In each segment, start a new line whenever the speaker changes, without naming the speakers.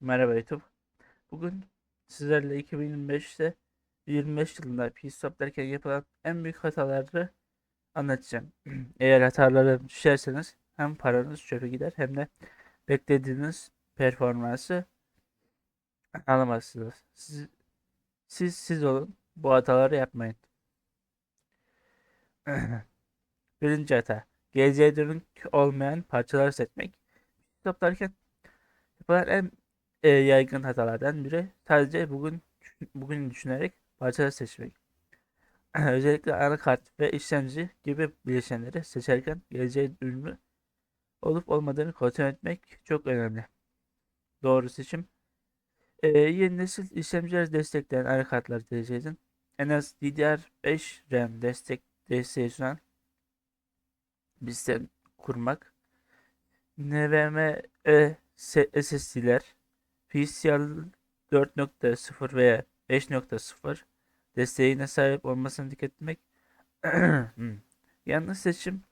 Merhaba YouTube. Bugün sizlerle 2025'te 25 yılında PC Stop derken yapılan en büyük hataları anlatacağım. Eğer hatalara düşerseniz hem paranız çöpe gider hem de beklediğiniz performansı alamazsınız. Siz, siz siz olun. Bu hataları yapmayın. Birinci hata. Geleceğe dönük olmayan parçalar seçmek. Stop derken yapılan en e, yaygın hatalardan biri sadece bugün bugün düşünerek parçalar seçmek. Özellikle anakart ve işlemci gibi bileşenleri seçerken geleceğe ürünü olup olmadığını kontrol etmek çok önemli. Doğru seçim. E, yeni nesil işlemciler destekleyen anakartları tercih edin. En az DDR5 RAM destek desteği sunan bir sistem kurmak. NVMe SSD'ler PCIe 4.0 veya 5.0 desteğine sahip olmasına dikkat etmek. Hmm. Yanlış seçim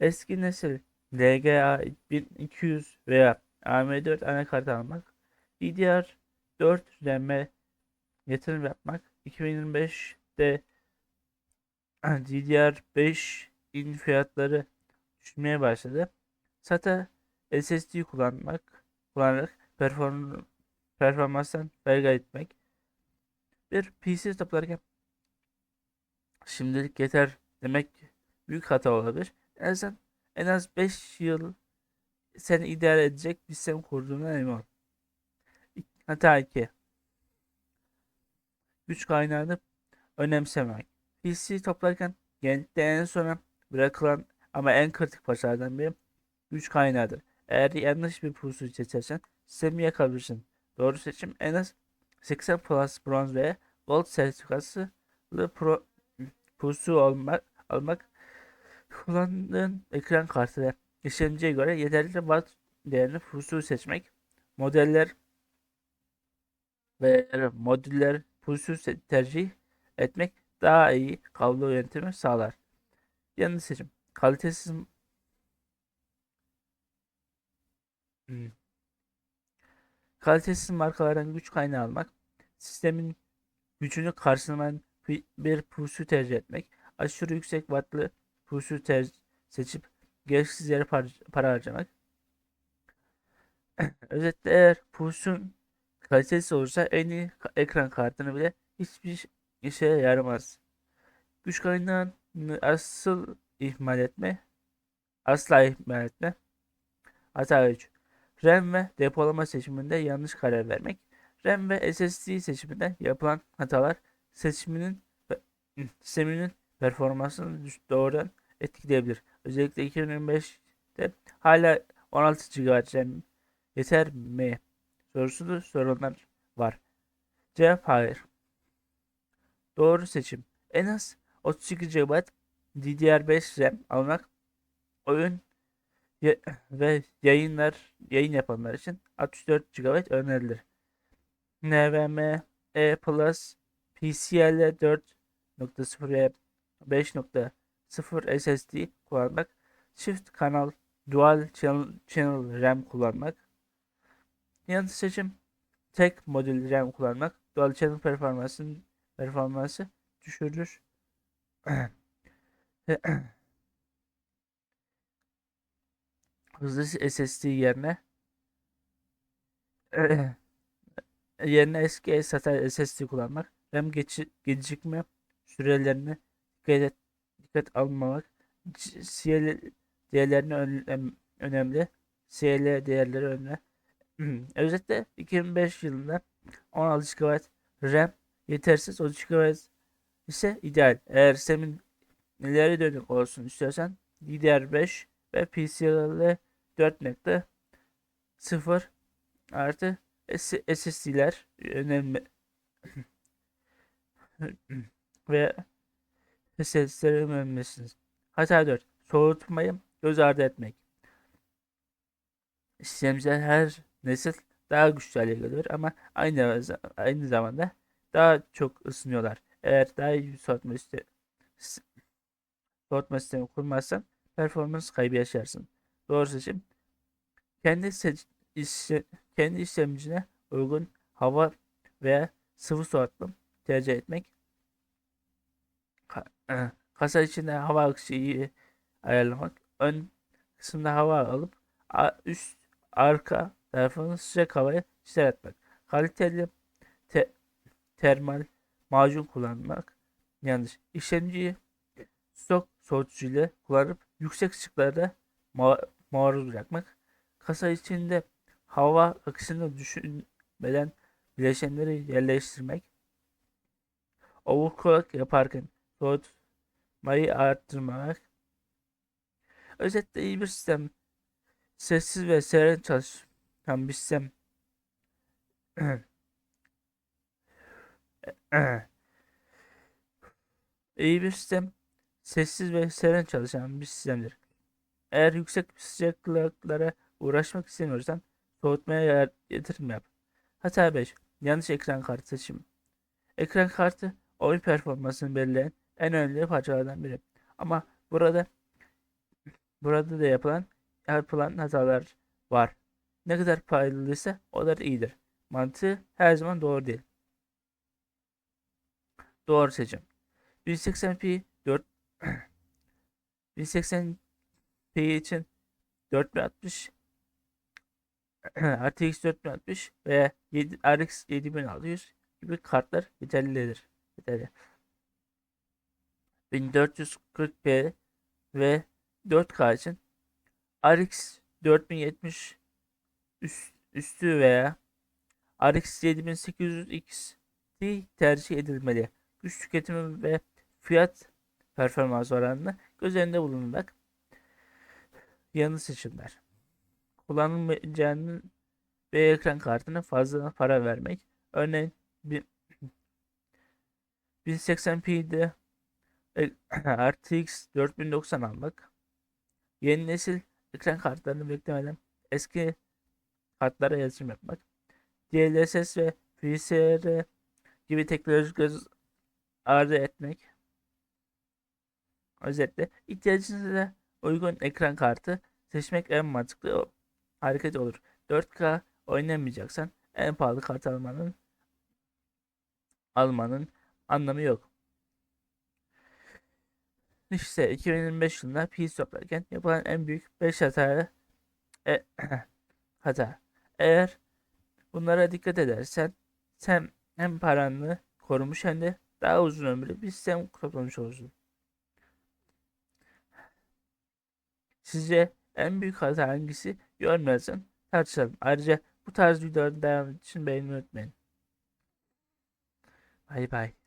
eski nesil LGA 1200 veya AM4 anakart almak. DDR4 RAM'e yatırım yapmak. 2025'te DDR5 in fiyatları düşmeye başladı. SATA SSD kullanmak kullanarak perform performanstan fayda etmek. Bir PC toplarken şimdilik yeter demek büyük hata olabilir. En azından en az 5 yıl seni idare edecek bir sistem kurduğuna emin ol. Hata 2. Güç kaynağını önemsemek. PC toplarken genellikle en sona bırakılan ama en kritik parçalardan biri güç kaynağıdır. Eğer yanlış bir pusu seçersen sistemi yakabilirsin. Doğru seçim en az 80 plus bronz ve gold sertifikası pro pusu almak, almak kullandığın ekran kartı ve işlemciye göre yeterli watt değerli pusu seçmek modeller ve modüller pusu tercih etmek daha iyi kablo yönetimi sağlar. Yanlış seçim. Kalitesiz Hmm. Kalitesiz markalardan güç kaynağı almak, sistemin gücünü karşılayan bir pusu tercih etmek, aşırı yüksek wattlı pusu seçip gereksiz yere par para harcamak. Özetle eğer pusun kalitesiz olursa en iyi ekran kartını bile hiçbir işe yaramaz. Güç kaynağını asıl ihmal etme, asla ihmal etme. Hata 3. RAM ve depolama seçiminde yanlış karar vermek. RAM ve SSD seçiminde yapılan hatalar seçiminin sisteminin performansını doğrudan etkileyebilir. Özellikle 2025'te hala 16 GB RAM yeter mi sorusunu sorunlar var. Cevap hayır. Doğru seçim. En az 32 GB DDR5 RAM almak oyun ve yayınlar yayın yapanlar için 64 GB önerilir. NVMe E Plus PCIe 4.0 ve 5.0 SSD kullanmak, çift kanal dual channel, channel RAM kullanmak, yanlış seçim tek modül RAM kullanmak, dual channel performansın performansı düşürür. hızlı SSD yerine yerine eski SATA SSD kullanmak, RAM geçi, gecikme sürelerini dikkat, dikkat almamak, CL değerlerini önem, önemli, CL değerleri önemli. Özetle 2005 yılında 16 GB RAM yetersiz 13 GB ise ideal. Eğer sistemin ileri dönük olsun istiyorsan DDR5 ve PCIe 4.0 artı SSD'ler önemli ve SSD'leri önemlisiniz. Hata 4. Soğutmayı göz ardı etmek. Sistemciler her nesil daha güçlü hale geliyor ama aynı aynı zamanda daha çok ısınıyorlar. Eğer daha iyi bir soğutma, sistemi, soğutma sistemi kurmazsan performans kaybı yaşarsın. Doğru seçim kendi seç, işe, kendi işlemcine uygun hava veya sıvı soğutma tercih etmek. Ka- e, Kasa içinde hava akışı iyi ayarlamak. Ön kısımda hava alıp üst arka tarafını sıcak havaya yükseltmek. Kaliteli te- termal macun kullanmak yanlış. İşlemciyi stok soğutucu ile kullanıp yüksek ışıklara ma- maruz bırakmak. Kasa içinde hava akışını düşünmeden bileşenleri yerleştirmek. Overclock yaparken soğutmayı arttırmak. Özetle iyi bir sistem. Sessiz ve seren çalışan bir sistem. İyi bir sistem sessiz ve seren çalışan bir sistemdir. Eğer yüksek sıcaklıklara uğraşmak istemiyorsan soğutmaya yer- yatırım yap. Hata 5. Yanlış ekran kartı seçimi. Ekran kartı oyun performansını belirleyen en önemli parçalardan biri. Ama burada burada da yapılan yapılan hatalar var. Ne kadar pahalıysa o kadar iyidir. Mantığı her zaman doğru değil. Doğru seçim. 1080p 4 1080p için 4060 RTX 4060 veya 7, RX 7600 gibi kartlar yeterlidir. Yeterli. 1440p ve 4K için RX 4070 üst, üstü veya RX 7800 XT tercih edilmeli. Güç tüketimi ve fiyat performans oranını göz önünde bulundurmak. Yanlış seçimler. Kullanılmayacağının ve ekran kartına fazla para vermek. Örneğin bir 1080p'de e, RTX 4090 almak. Yeni nesil ekran kartlarını beklemeden eski kartlara yatırım yapmak. DLSS ve FSR gibi teknolojik göz ardı etmek. Özetle ihtiyacınıza uygun ekran kartı seçmek en mantıklı hareket olur. 4K oynamayacaksan en pahalı kart almanın almanın anlamı yok. İşte 2025 yılında PC toplarken yapılan en büyük 5 hata e, hata. Eğer bunlara dikkat edersen sen hem paranı korumuş hem de daha uzun ömürlü bir sistem toplamış olursun. Sizce en büyük hata hangisi? Yorumlarsan tartışalım. Ayrıca bu tarz videoların devamı için beğenmeyi unutmayın. Bay bay.